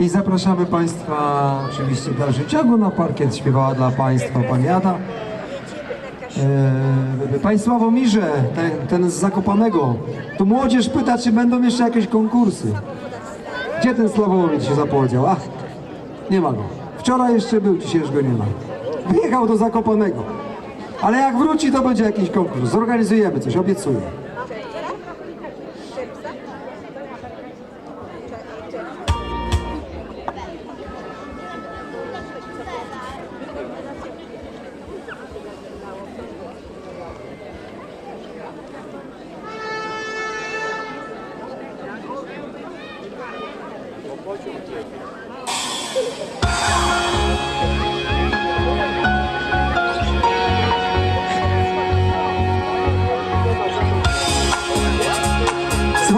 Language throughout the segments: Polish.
I zapraszamy Państwa oczywiście w dalszym ciągu na parkiet. Śpiewała dla Państwa Pani Ada. Eee, Panie Sławomirze, ten, ten z Zakopanego. Tu młodzież pyta, czy będą jeszcze jakieś konkursy. Gdzie ten Sławomir się zapowiedział? Ach, nie ma go. Wczoraj jeszcze był, dzisiaj już go nie ma. Wyjechał do Zakopanego. Ale jak wróci, to będzie jakiś konkurs. Zorganizujemy coś, obiecuję.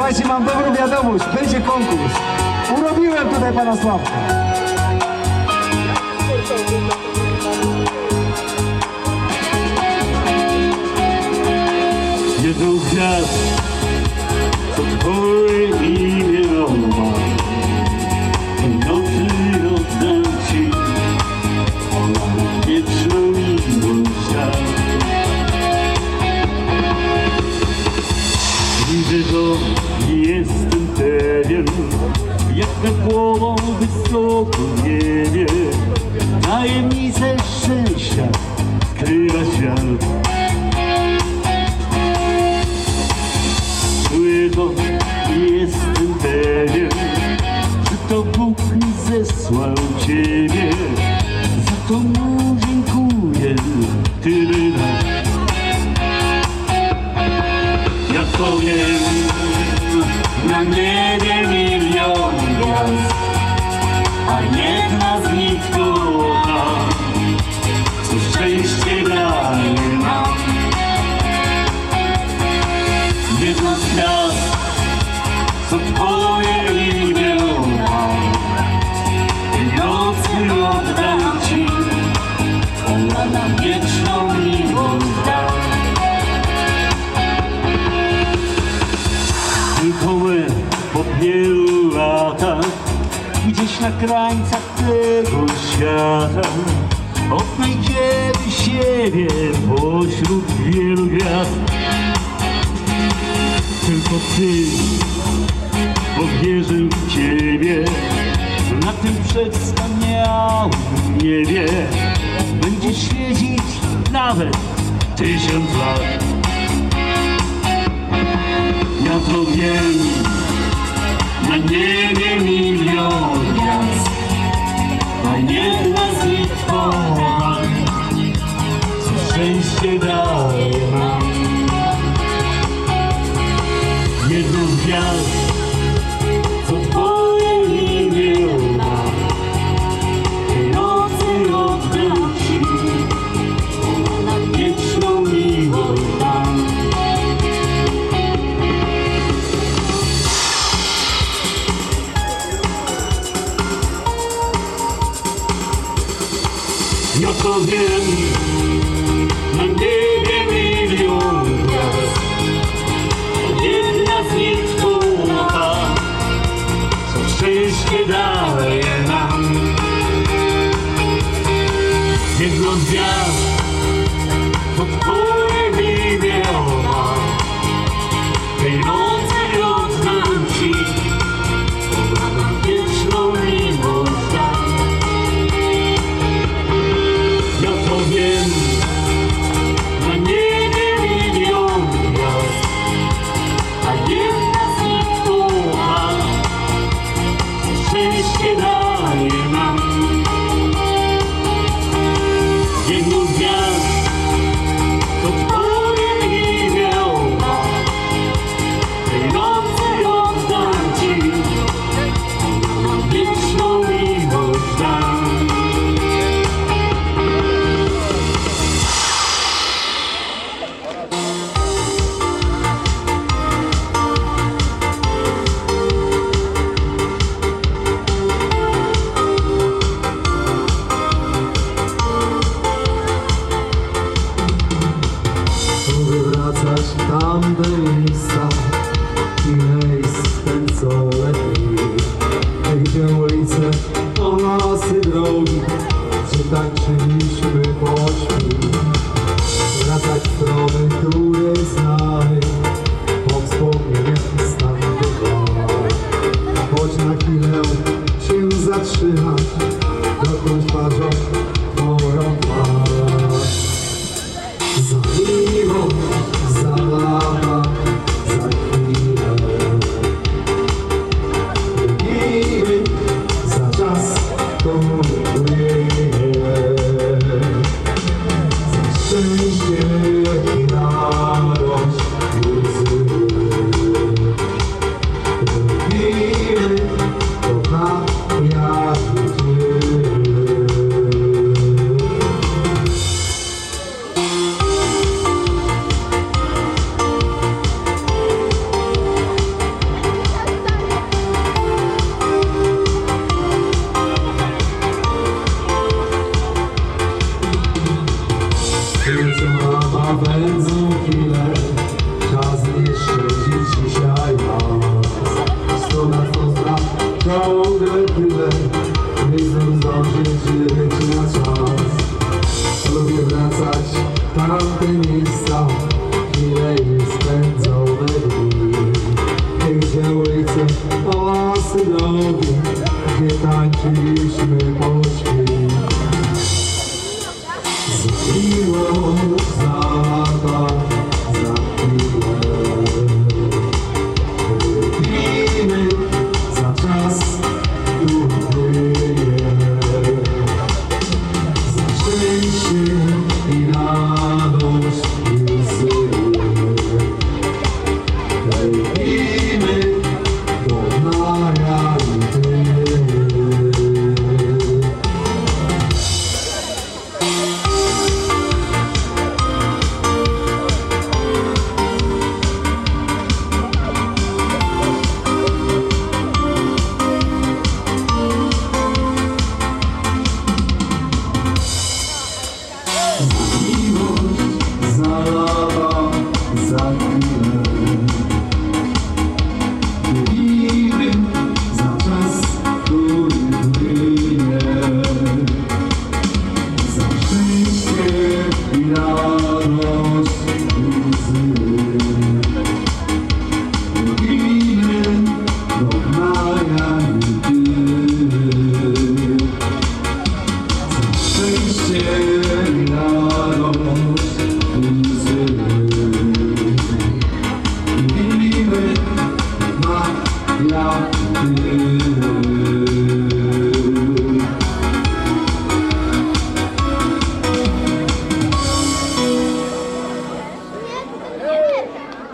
Słuchajcie, mam dobrą wiadomość. Będzie konkurs. Urobiłem tutaj pana Sławka. Jedną gwiazd, zesłał Ciebie. Za to mu dziękuję tyle lat. Ja to wiem, na niebie milion krańcach tego świata Odnajdziemy siebie pośród wielu gwiazd tylko Ty, bo wierzę w Ciebie. Na tym przedstaniałym niebie będzie świecić nawet tysiąc lat. Ja to wiem, na niebie milion co szczęście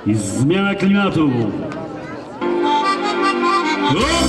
Измена климату. Oh!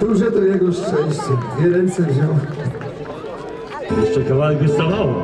Duże to jego szczęście. Dwie ręce wziął. Jeszcze kawałek wystawało.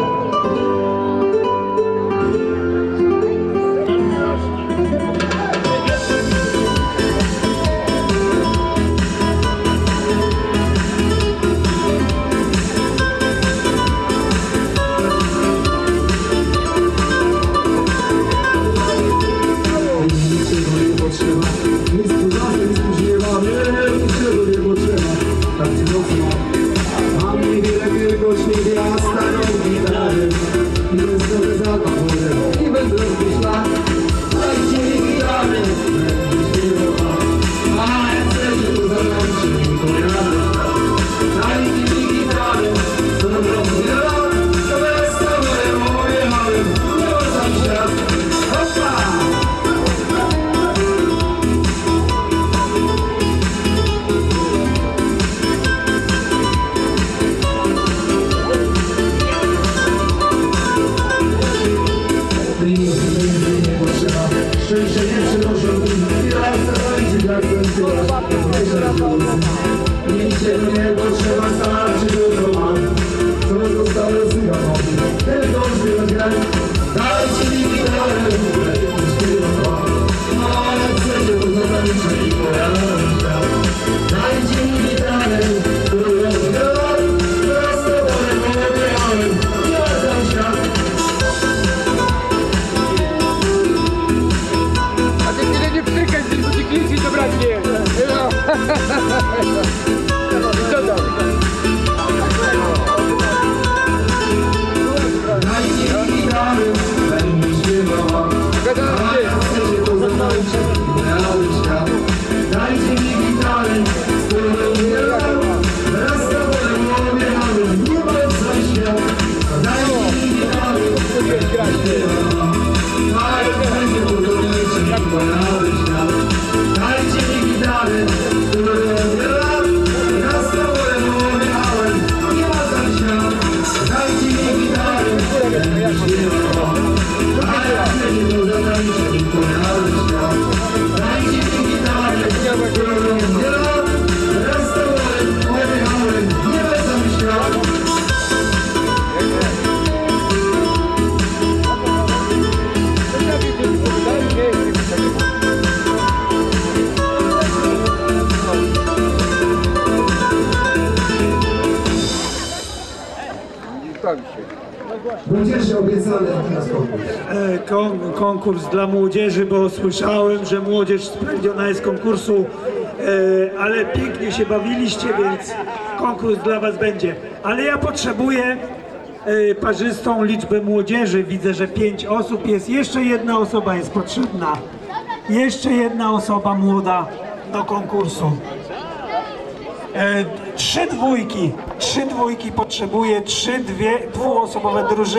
E, konkurs dla młodzieży, bo słyszałem, że młodzież sprawdziona jest konkursu, e, ale pięknie się bawiliście, więc konkurs dla was będzie. Ale ja potrzebuję e, parzystą liczbę młodzieży. Widzę, że pięć osób jest. Jeszcze jedna osoba jest potrzebna. Jeszcze jedna osoba młoda do konkursu. E, trzy dwójki. Trzy dwójki potrzebuję. trzy dwie, dwuosobowe drużyny.